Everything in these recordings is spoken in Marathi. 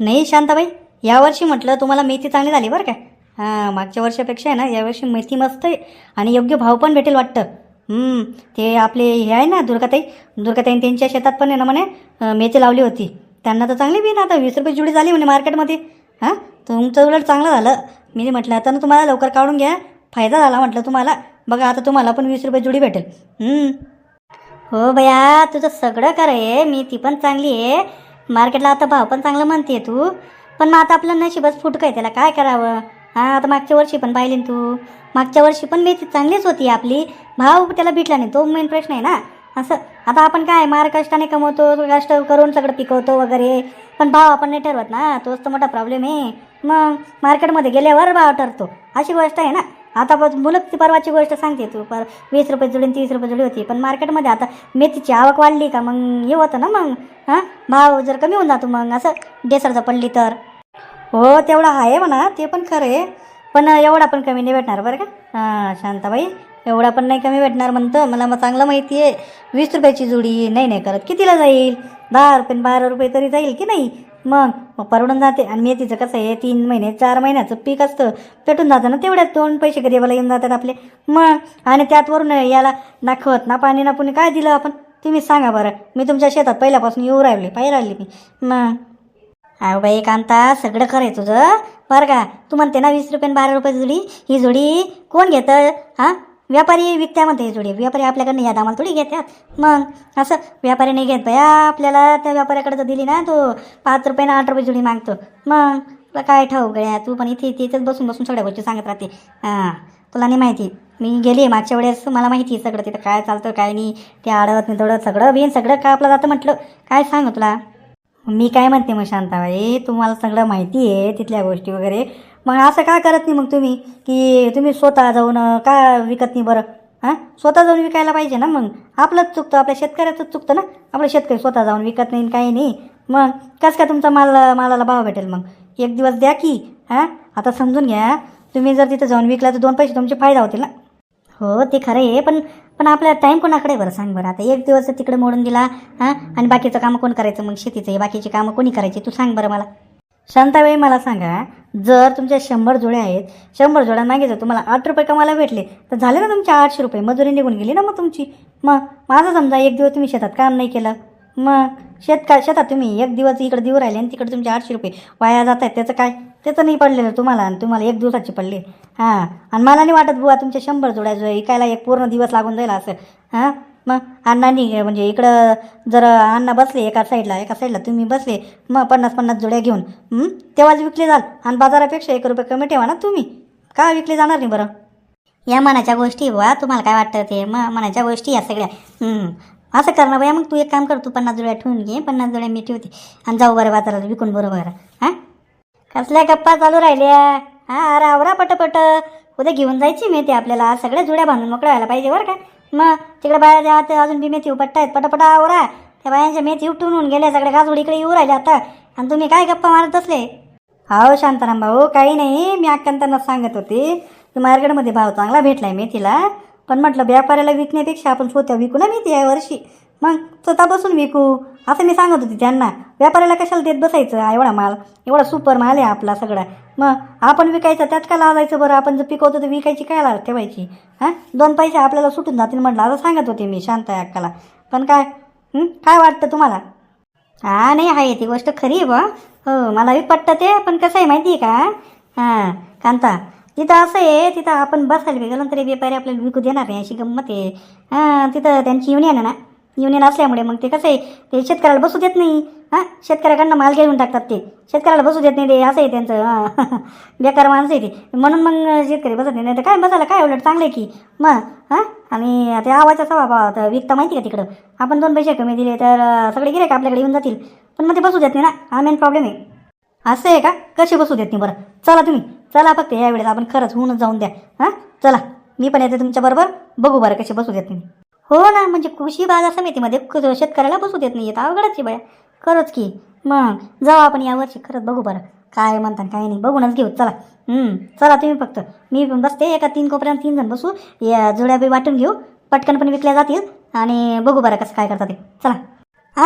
नाही शांताबाई. यावर्षी म्हटलं तुम्हाला मेथी चांगली झाली बरं का? हां मागच्या वर्षापेक्षा आहे ना यावर्षी मेथी मस्त आहे आणि योग्य भाव पण भेटेल वाटतं. ते आपले हे आहे ना दुर्गाताई. दुर्गाताई त्यांच्या शेतात पण आहे ना म्हणे मेथी लावली होती. त्यांना तर चांगली बी ना आता वीस रुपये जुडी झाली म्हणे मार्केटमध्ये. हां तुमचं उलट चांगलं झालं. मी म्हटलं आता ना तुम्हाला लवकर काढून घ्या. फायदा झाला म्हटलं तुम्हाला. बघा आता तुम्हाला पण वीस रुपये जुडी भेटेल. हो बया तुझं सगळं कर आहे. मी ती पण चांगली आहे. मार्केटला आता भाव पण चांगलं म्हणते तू. पण मग आता आपलं नशीबच फुटकं आहे त्याला. काय करावं? हां आता मागच्या वर्षी पण पाहिली तू. मागच्या वर्षी पण मेथी चांगलीच होती आपली. भाव त्याला भेटला नाही. तो मेन प्रश्न आहे ना. असं. आता आपण काय मार कष्टाने कमवतो कष्ट करून सगळं पिकवतो वगैरे. पण भाव आपण नाही ठरवत ना. तोच तर मोठा प्रॉब्लेम आहे. मग मार्केटमध्ये गेल्यावर भाव ठरतो. अशी गोष्ट आहे ना. आता बघ मुलं ती परवाची गोष्ट सांगते तू. पर वीस रुपये जुळी तीस रुपये जुडी होती. पण मार्केटमध्ये आता मेथीची आवक वाढली का? मग हे होतं ना मग हां? भाव जर कमी होऊन जातो मग असं डेसरचं पडली तर. हो तेवढा आहे म्हणा ते पण खरं आहे. पण एवढा पण कमी नाही भेटणार बरं का? हां शांताबाई एवढा पण नाही कमी भेटणार म्हणतं. मला मग चांगलं माहिती आहे. वीस रुपयाची जुडी नाही नाही करत. कितीला जाईल? दहा रुपये बारा रुपये तरी जाईल की नाही? मग? मग परवडून जाते. आणि मेथीचं कसं आहे तीन महिने चार महिन्याचं पीक असतं. पेटून जातं ना तेवढ्यात दोन पैसे गरीबाला येऊन जातात आपले. मग? आणि त्यात वरून याला ना खत ना पाणी ना पुणे काय दिलं आपण? तुम्ही सांगा बरं. मी तुमच्या शेतात पहिल्यापासून येऊ राहिले पाहिजे राहिली मी. मग? अहो बाई कांता सगळं खरं तुझं. बरं का? तू म्हणते ना वीस रुपये बारा रुपये जुडी. ही जुडी कोण घेतं? हां? व्यापारी विकत्यामध्ये ही व्यापारी आपल्याकडनं या दामाला थोडी घेतात मग असं व्यापारी नाही घेत बया आपल्याला त्या व्यापाऱ्याकडे जर दिली ना तो. पाच रुपये ना आठ रुपये जुडी मागतो. मग तुला काय ठाऊ गड्या तू पण इथे तिथेच बसून बसून सगळ्या गोष्टी सांगत राहते. हां तुला नाही माहिती. मी गेली आहे मागच्या वेळेस मला माहिती आहे सगळं तिथं काय चालतं काय नाही. ते आडत नाही दडत सगळं बिन सगळं का आपलं जातं म्हटलं. काय सांगू तुला? मी काय म्हणते मग शांताबाई तुम्हाला सगळं माहिती आहे तिथल्या गोष्टी वगैरे. मग असं का करत नाही मग तुम्ही? की तुम्ही स्वतः जाऊन का विकत नाही बरं? हां? स्वतः जाऊन विकायला पाहिजे ना मग. आपलंच चुकतं आपल्या शेतकऱ्याचंच चुकतं ना? आपलं शेतकरी स्वतः जाऊन विकत नाही काही नाही. मग कसं काय तुमचा माल मालाला भाव भेटेल मग? एक दिवस द्या की हां? आता समजून घ्या. तुम्ही जर तिथं जाऊन विकला तर दोन पैसे तुमचे फायदा होतील ना? हो ते खरं आहे. पण पण आपला टाईम कोणाकडे बरं? सांग बरं. आता एक दिवस तिकडे मोडून दिला हां? आणि बाकीचं कामं कोण करायचं? मग शेतीचं हे बाकीची कामं कोणी करायची? तू सांग बरं मला. शांताबाई मला सांगा जर तुमच्या शंभर जोड्या आहेत शंभर जोड्या मागे जर तुम्हाला आठ रुपये कमाला भेटले तर झाले ना तुमचे आठशे रुपये? मजुरी निघून गेली ना मग तुमची. मग माझं समजा एक दिवस तुम्ही शेतात काम नाही केलं. मग शेत का शेतात तुम्ही एक दिवस इकडे देऊ राहिले आणि तिकडे तुमचे आठशे रुपये वाया जात आहेत. त्याचं काय? त्याचं नाही पडलेलं तुम्हाला आणि तुम्हाला एक दिवसाचे पडले. हां. आणि मला नाही वाटत बुवा तुमच्या शंभर जोड्या जो इकायला एक पूर्ण दिवस लागून जाईल असं. हां? मग अण्णांनी म्हणजे इकडं जर अण्णा बसले एका साईडला एका साईडला तुम्ही बसले मग पन्नास पन्नास जोड्या घेऊन तेव्हाच विकले जाल. आणि बाजारापेक्षा एक रुपये कमी ठेवा ना तुम्ही. का विकले जाणार नाही बरं? या मनाच्या गोष्टी बुवा तुम्हाला काय वाटतं ते? मग मनाच्या गोष्टी या सगळ्या. असं कर ना बया मग तू एक काम कर तू पन्नास जोड्या ठेवून घे पन्नास जोड्या मी ठेवते. आणि जाऊ बरं बाजारात विकून बरोबर. हां? कसल्या गप्पा चालू राहिल्या? हां अरे आवरा पटपट. उद्या घेऊन जायची मेथी आपल्याला. सगळ्या जुड्या बांधून मोकळ्या व्हायला पाहिजे बरं का? मग तिकडे बाहेर द्या ते अजून बी मेथी उपटत आहेत पटापटा आवरा. त्या बायांच्या मेथी उपटून होऊन गेल्या सगळ्या गाजवड इकडे येऊ राहिले आता. आणि तुम्ही काय गप्पा मारत असले हो शांताराम भाऊ काही नाही. मी अक्कांतांना सांगत होते की मार्केटमध्ये भाव चांगला भेटलाय मेथीला. पण म्हटलं व्यापाऱ्याला विकण्यापेक्षा आपण स्वतः विकू ना मेथी या वर्षी. मग स्वतः बसून विकू? असं मी सांगत होती त्यांना. व्यापाऱ्याला कशाला देत बसायचं? हा एवढा माल एवढा सुपर माल आहे आपला सगळा. मग आपण विकायचं त्यात काय लावायचं बरं? आपण जर पिकवतो तर विकायची काय लाज ठेवायची? हां? दोन पैसे आपल्याला सुटून जातील म्हटलं. असं सांगत होते मी शांत आहे अक्काला. पण काय? काय वाटतं तुम्हाला? हा नाही आहे ती गोष्ट खरी आहे बा हो मलाही पटतं ते पण कसं आहे माहिती आहे का? हां कांता तिथं असं आहे तिथं आपण बसायला गेलो तरी व्यापारी आपल्याला विकू देणार नाही अशी गंमत आहे. हां तिथं त्यांची युनियन आहे ना? युनियन असल्यामुळे मग ते कसं आहे ते शेतकऱ्याला बसू देत नाही. हां? शेतकऱ्याकडनं माल घेऊन टाकतात ते. शेतकऱ्याला बसू देत नाही ते असं आहे त्यांचं. हां. बेकार माणसं आहे ते. म्हणून मग शेतकरी बसत नाही. तर काय बसायला? काय उलट चांगलं आहे की? मग हां? आणि ते आवाजाचा स्वभाव तर विकता माहिती का तिकडं? आपण दोन पैसे कमी दिले तर सगळे गिरे का आपल्याकडे येऊन जातील. पण मग ते बसू देत नाही ना? हा मेन प्रॉब्लेम आहे. असं आहे का? कसे बसू देत नाही बरं? चला तुम्ही. चला फक्त यावेळेस आपण खरंच होऊनच जाऊन द्या. हां? चला. मी पण येते तुमच्याबरोबर बघू बरं कसे बसू देत नाही. हो ना म्हणजे कृषी बाजार समितीमध्ये क- शेतकऱ्याला बसू देत नाही येत अवघडच आहे बाया. खरंच की. मग जाऊ आपण यावर्षी. खरंच बघू बरं. काय म्हणतात काय नाही. बघूनच घेऊ. चला. चला तुम्ही फक्त. मी पण बसते. एका तीन कोपऱ्यात तीन जण बसू. या जुड्या बी वाटून घेऊ. पटकन पण विकल्या जातील. आणि बघू बरं कसं काय करतात ते. चला.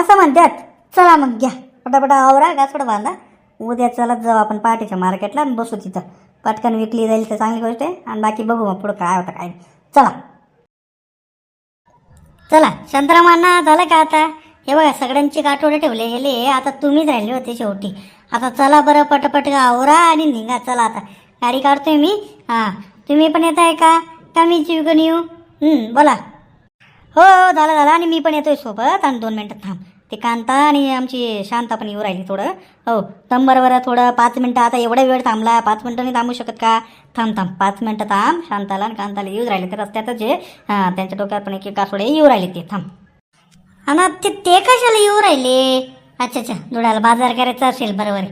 असं म्हणतात. चला मग घ्या. पटापटा आवरा. गासपट बांधा. उद्या चला जाऊ आपण पहाटेच्या मार्केटला आणि बसू तिथं. पटकन विकली जाईल तर चांगली गोष्ट आहे. आणि बाकी बघू मग पुढं काय होतं काय चला. चला चंद्रमाना झालं का आता? हे बघा सगळ्यांची गाठोडे ठेवले हेले आता तुम्हीच राहिले होते शेवटी. आता चला बरं पटपट आवरा आणि निघा चला आता. गाडी काढतोय मी? हां. तुम्ही पण येत आहे का? का मी घेऊन येऊ? बोला. हो हो झालं झालं. आणि मी पण येतोय सोबत. आणि दोन मिनटं थांब. ते कांता आणि आमची शांता पण येऊ राहिली थोडं. हो थांब बरं बरं थोडं पाच मिनटं आता एवढा वेळ थांबला. पाच मिनटं नाही थांबू शकत का? थांब थांब पाच मिनटं थांब. शांताला आणि कांताला येऊ राहिले. ते रस्त्यातच जे हां त्यांच्या डोक्यावर पण एक एका कासोडे येऊ राहिले ते. थांब. आणि ते ते कशाला येऊ राहिले? अच्छा अच्छा धुळ्याला बाजार करायचा असेल बरोबर आहे.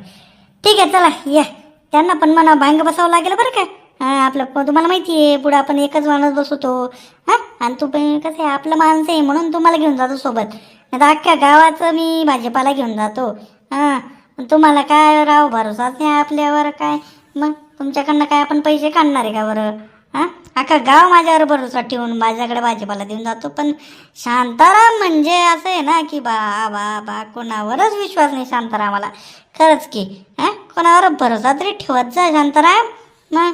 ठीक आहे चला या. त्यांना पण म्हणा भांग बसावं लागेल बरं का? हां आपलं प- तुम्हाला माहिती आहे पुढं आपण एकच माणूस बसवतो. हां आणि तू पण कसं आहे आपलं माणसं आहे म्हणून तुम्हाला घेऊन जातो सोबत. नाही तर अख्ख्या गावाचं मी भाजीपाला घेऊन जातो. हां तुम्हाला काय राव भरोसाच नाही आपल्यावर काय? मग तुमच्याकडनं काय आपण पैसे काढणार आहे का बरं? हां? अख्खा गाव माझ्यावर भरोसा ठेवून माझ्याकडे भाजीपाला देऊन जातो. पण शांताराम म्हणजे असं आहे ना की बा बा बा कोणावरच विश्वास नाही शांतारामाला खरंच की हां? कोणावर भरोसा तरी ठेवत जा शांताराम. मग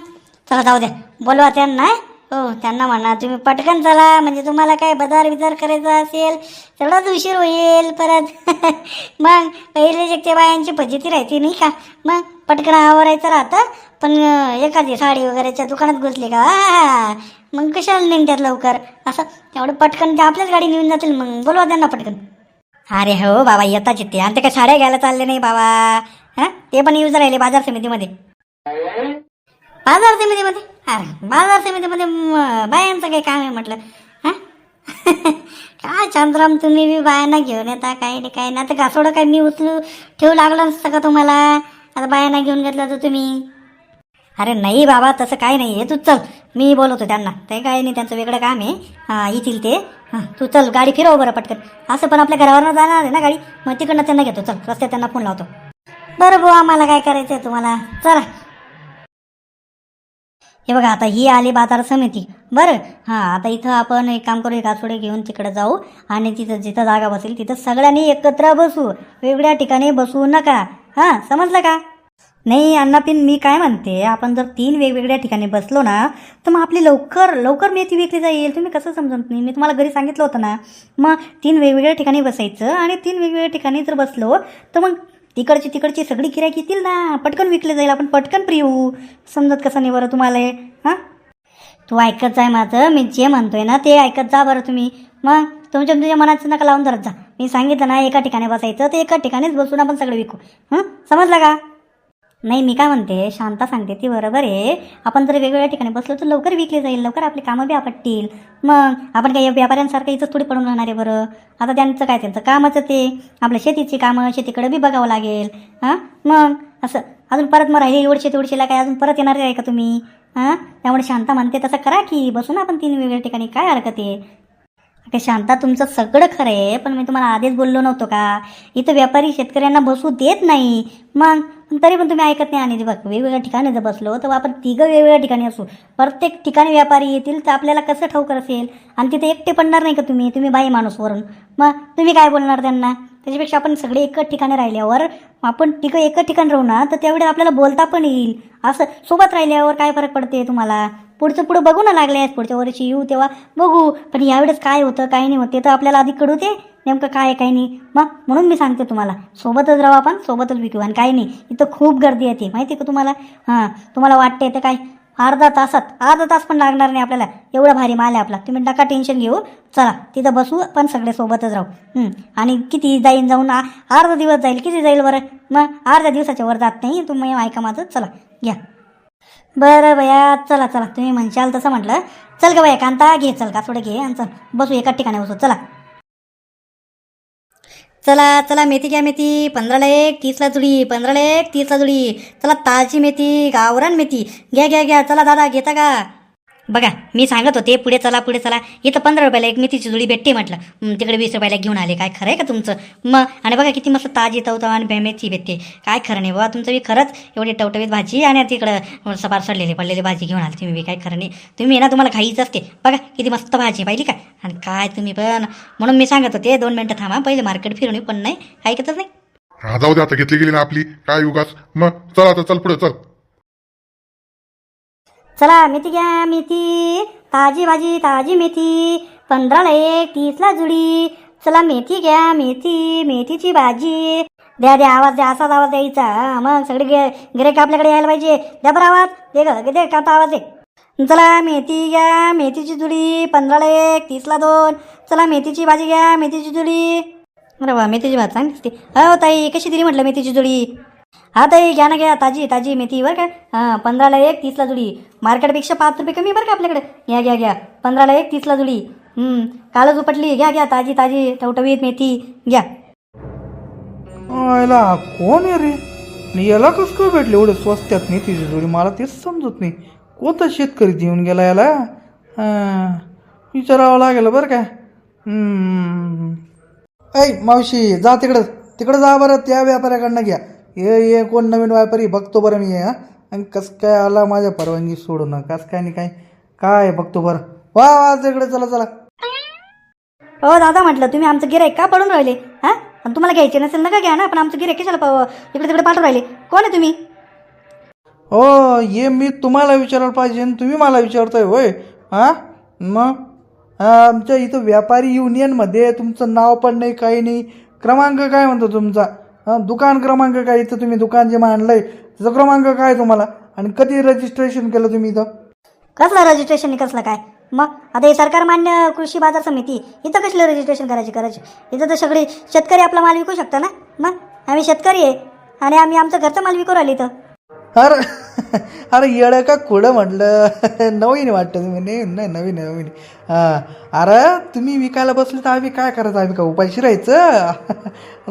चला जाऊ द्या. बोलवा त्यांना हो त्यांना म्हणा तुम्ही पटकन चला म्हणजे तुम्हाला काय बदार बिदार करायचा असेल तेवढाच उशीर होईल परत. मग पहिले जे त्या बायांची फजिती राहते नाही का मग पटकन आवरायचं राहतं पण एखादी साडी वगैरेच्या दुकानात घुसली का मग कशाला निघतात लवकर? असं तेवढं पटकन ते आपल्याच गाडी नेऊन जातील मग बोलवा त्यांना पटकन. अरे हो बाबा येताच येते आणि ते काय साड्या घ्यायला चालले नाही बाबा. हां? ते पण यूज राहिले बाजार समितीमध्ये. बाजार समितीमध्ये? अरे बाजार समितीमध्ये बायांचं काही काम आहे म्हटलं. हां? काय चंद्राम तुम्ही बी बायांना घेऊन येता काही नाही काही नाही. आता घासोडं काय मी उचलू ठेवू लागलं नसतं का तुम्हाला? आता बायांना घेऊन घेतलं तर तुम्ही. अरे नाही बाबा तसं काही नाही. आहे तू चल. मी बोलवतो त्यांना. ते काय नाही त्यांचं वेगळं काम आहे. हां येतील ते. हां तू चल गाडी फिरव बरं पटकन. असं पण आपल्या घरावरनं जाणार आहे ना गाडी? मग तिकडनं त्यांना घेतो. चल रस्त्यात त्यांना फोन लावतो. बरं भाऊ आम्हाला काय करायचं आहे तुम्हाला? चला. हे बघा आता ही आली बाजार समिती. बरं हां आता इथं आपण एक काम करू एक आठवडे घेऊन तिकडे जाऊ आणि तिथं जिथं जागा बसेल तिथं सगळ्यांनी एकत्र बसू. वेगळ्या ठिकाणी बसू नका. हां समजलं का? नाही अण्णापिन मी काय म्हणते आपण जर तीन वेगवेगळ्या ठिकाणी बसलो ना तर मग आपली लवकर लवकर मेथी विकली जाईल. तुम्ही कसं समजत नाही मी तुम्हाला घरी सांगितलं होतं ना मग तीन वेगवेगळ्या ठिकाणी बसायचं आणि तीन वेगवेगळ्या ठिकाणी जर बसलो तर मग तिकडची तिकडची सगळी गिरायक येतील ना. पटकन विकले जाईल. आपण पटकन फ्री होऊ. समजत कसं नाही बरं तुम्हाला हे? हां? तू ऐकत जाय माझं. मी जे म्हणतोय ना ते ऐकत जा बरं तुम्ही. मग तुमच्या तुमच्या मनाचं नका लावून धरत जा. मी सांगितलं ना एका ठिकाणी बसायचं तर एका ठिकाणीच बसून आपण सगळं विकू. हं? समजलं का? नाही मी काय म्हणते शांता सांगते ती बरोबर आहे. आपण जर वेगवेगळ्या ठिकाणी बसलो तर लवकर विकले जाईल लवकर आपली कामं बी आपटतील. मग आपण काही व्यापाऱ्यांसारखं इथंच थोडी पडून राहणार आहे बरं? आता त्यांचं काय त्यांचं कामच ते. आपल्या शेतीची कामं शेतीकडे बी बघावं लागेल. हां? मग असं अजून परत मग राहिले एवढशे तेवढशेला काय अजून परत येणार आहे का तुम्ही? हां? त्यामुळे शांता म्हणते तसं करा की बसून आपण तीन वेगवेगळ्या ठिकाणी काय हरकत आहे? अगं शांता तुमचं सगळं खरं आहे पण मी तुम्हाला आधीच बोललो नव्हतो का? इथं व्यापारी शेतकऱ्यांना बसू देत नाही. मग पण तरी पण तुम्ही ऐकत नाही आणि बघ वेगवेगळ्या ठिकाणी जर बसलो तर आपण तिघं वेगवेगळ्या ठिकाणी असू. प्रत्येक ठिकाणी व्यापारी येतील तर आपल्याला कसं ठाऊक असेल? आणि तिथे एकटे पडणार नाही का तुम्ही? तुम्ही बाई माणूस वरून. मग तुम्ही काय बोलणार त्यांना? त्याच्यापेक्षा आपण सगळे एकच ठिकाणी राहिल्यावर आपण तिघं एकच ठिकाणी राहू ना तर त्यावेळी आपल्याला बोलता पण येईल. असं सोबत राहिल्यावर काय फरक पडते तुम्हाला? पुढचं पुढं बघू ना लागले पुढच्या वर्षी येऊ तेव्हा बघू. पण यावेळेस काय होतं काय नाही होते तर आपल्याला आधी कळू ते नेमकं काय आहे काय नाही. मग म्हणून मी सांगते तुम्हाला. सोबतच राहू आपण सोबतच विकू आणि काही नाही इथं खूप गर्दी येते माहिती आहे का तुम्हाला? हां तुम्हाला वाटते तर काय? अर्धा तासात अर्धा तास पण लागणार नाही आपल्याला. एवढा भारी माल आहे आपला. तुम्ही नका टेन्शन घेऊ. चला तिथं बसू पण सगळे सोबतच राहू. आणि किती जाईन जाऊन अर्धा दिवस जाईल. किती जाईल बरं? मग अर्ध्या दिवसाच्या वर जात नाही. तुम्ही ऐका माझं. चला घ्या. बरं बया चला चला. तुम्ही म्हणशाल तसं म्हटलं. चल का बया कांता घे चल का? थोडं घे आणि चल. बसू एका ठिकाणी बसू. चला. चला चला मेथी घ्या मेथी. पंधराला एक तीसला जुडी. पंधराला एक तीसला जुडी. चला ताजी मेथी गावरान मेथी. घ्या घ्या घ्या. चला दादा घेता का? बघा मी सांगत होते पुढे चला पुढे चला. इथं पंधरा रुपयाला एक मेथीची जुळी भेटते म्हटलं. तिकडे वीस रुपयाला घेऊन आले. काय खरं आहे का तुमचं? मग आणि बघा किती मस्त ताजी तवतव आणि मेथी भेटते. काय खरं नाही बाबा तुमचं बी खरंच एवढी टवटवीत भाजी आणि तिकडं सपार सडलेली पडलेली भाजी घेऊन आली तुम्ही बी. काय खरं नाही. तुम्ही ना तुम्हाला घाईच असते. बघा किती मस्त भाजी पाहिली का? आणि काय तुम्ही पण. म्हणून मी सांगत होते दोन मिनटं थांबा पहिले मार्केट फिरून पण नाही ऐकतच नाही. हा जाऊ दे आता घेतली गेली ना आपली. काय उगाच. मग चल आता चल पुढे चल. चला मेथी घ्या मेथी ताजी भाजी ताजी मेथी. पंधराला एक तीसला जुडी. चला मेथी घ्या मेथी मेथीची भाजी. द्या द्या आवाज द्या असाच आवाज द्यायचा. मग सगळे गे गिरेक आपल्याकडे यायला पाहिजे. द्या बरं आवाज. दे ग दे का आवाज दे. चला मेथी घ्या मेथीची जुडी. पंधराला एक तीसला दोन. चला मेथीची भाजी घ्या मेथीची जुडी. बरं वा मेथीची भाजी चांगली दिसते. हो ताई कशी दिली म्हटलं मेथीची जुडी? हा ताई घ्या ना घ्या ताजी ताजी मेथी बरं का? हां पंधराला एक तीसला जुडी. मार्केटपेक्षा पाच रुपये कमी बरं का आपल्याकडे? घ्या घ्या घ्या. पंधराला एक तीसला जुडी. हम्म कालच उपटली. घ्या घ्या ताजी ताजी टवटवीत मेथी. घ्या. याला कोण आहे रे? आणि याला कसं काय भेटले? एवढे स्वस्त्यात नाही तिची जोडी मला तेच समजत नाही. कोणता शेतकरी देऊन गेला याला? हां विचारावं लागेल बरं का? हम्म. ऐ मावशी जा तिकडं. तिकडं जा बरं त्या व्यापाऱ्याकडनं घ्या. ये ये कोण नवीन व्यापारी बघतो बरं मी हां. आणि कसं काय आला माझ्या परवानगी सोडून कसं काय नाही काय? काय बघतो बरं. वा वा तिकडे चला चला. हो दादा म्हटलं तुम्ही आमचं गिराईक का पडून राहिले हां? आणि तुम्हाला घ्यायचे नसेल नका घ्या ना? पण आमचं गिराईक कशाला प- इकडे तिकडे पाठवून राहिले. कोण आहे तुम्ही? हो ये मी तुम्हाला विचारायला पाहिजे आणि तुम्ही मला विचारताय होय. हां? मग? हा, आमच्या इथं व्यापारी युनियनमध्ये तुमचं नाव पण नाही काही नाही. क्रमांक काय म्हणतो तुमचा? हां दुकान क्रमांक काय? इथं तुम्ही दुकान जे मांडलंय त्याचा क्रमांक काय तुम्हाला? आणि कधी रजिस्ट्रेशन केलं तुम्ही इथं? कसलं रजिस्ट्रेशन कसलं काय? मग आता हे सरकार मान्य कृषी बाजार समिती इथं कसलं रजिस्ट्रेशन करायची करायची? इथं तर सगळे शेतकरी आपला माल विकू शकता ना? मग आम्ही शेतकरी आहे आणि आम्ही आमचं घरचं माल विकू राहिली इथं. अरे अरे येडं का कुडं म्हटलं. नवीन वाटतं. तुम्ही नाही नाही नवीन नवीन हां. अरे तुम्ही विकायला बसले तर आम्ही काय करायचं? आम्ही का उपाशी राहायचं?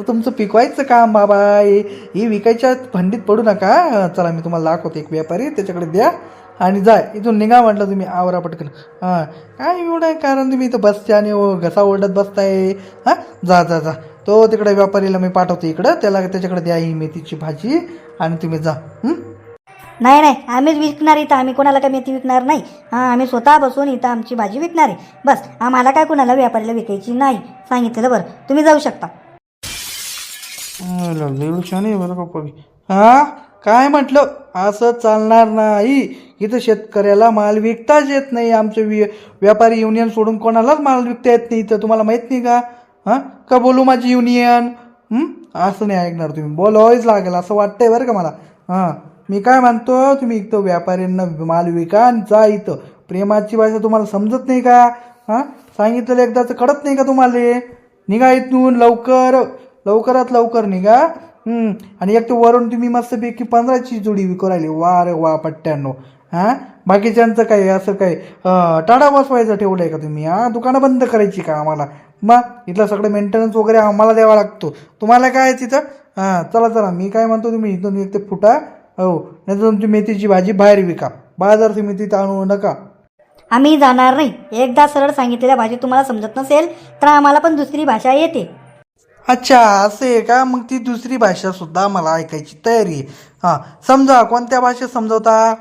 तुमचं पिकवायचं काम बाबा. हे हे विकायच्या भंडीत पडू नका. चला मी तुम्हाला दाखवतो एक व्यापारी. त्याच्याकडे द्या आणि जाय. इथून निघा म्हटलं तुम्ही आवरा पटकन. हां. काय एवढं आहे? कारण तुम्ही इथं बसते आणि ओ- घसा ओरडत बसताय. हां? जा जा जा. तो तिकडे व्यापारीला मी पाठवतो इकडं. त्याला त्याच्याकडे द्या ही मेथीची भाजी आणि तुम्ही जा. हं? नाही नाही आम्हीच विकणार इथं आम्ही कोणाला काय मेथी विकणार नाही. हां आम्ही स्वतः बसून इथं आमची भाजी विकणार आहे. बस आम्हाला काय कोणाला व्यापाऱ्याला विकायची नाही. सांगितलेलं बरं तुम्ही जाऊ शकता. हा काय म्हटलं? असं चालणार नाही. इथं शेतकऱ्याला माल विकताच येत नाही. आमचं वि व्यापारी युनियन सोडून कोणालाच माल विकता येत नाही इथं. तुम्हाला माहीत नाही का? हां? का बोलू माझी युनियन असं नाही ऐकणार तुम्ही. बोलावंच लागेल असं वाटतंय बरं का मला. हां. मी काय म्हणतो तुम्ही इथं व्यापाऱ्यांना माल विका आणि जा इथं. प्रेमाची भाषा तुम्हाला समजत नाही का? हां? सांगितलेलं एकदाच कळत नाही का तुम्हाला? निघा इथून लवकर. लवकरात लवकर निघा. आणि एक तर वरून तुम्ही मस्तपैकी पंधराची जोडी विकू राहिली. वा रे वा पट्ट्याण्णव हां? बाकीच्यांचं काय असं काय टाडा टाळा बसवायचं ठेवलं आहे का तुम्ही? हां? दुकानं बंद करायची का आम्हाला? मग इथलं सगळं मेंटेनन्स वगैरे आम्हाला द्यावा लागतो. तुम्हाला काय तिथं? हां चला चला. मी काय म्हणतो तुम्ही इथून एक ते फुटा हो नाही तुमची मेथीची भाजी बाहेर विका. बाजार तुम्ही तिथं आणू नका. आम्ही जाणार नाही. एकदा सरळ सांगितलेल्या भाषेत तुम्हाला समजत नसेल तर आम्हाला पण दुसरी भाषा येते. अच्छा असं आहे का? मग ती दुसरी भाषा सुद्धा मला ऐकायची तयारी आहे. हां समजा कोणत्या भाषेत समजवता?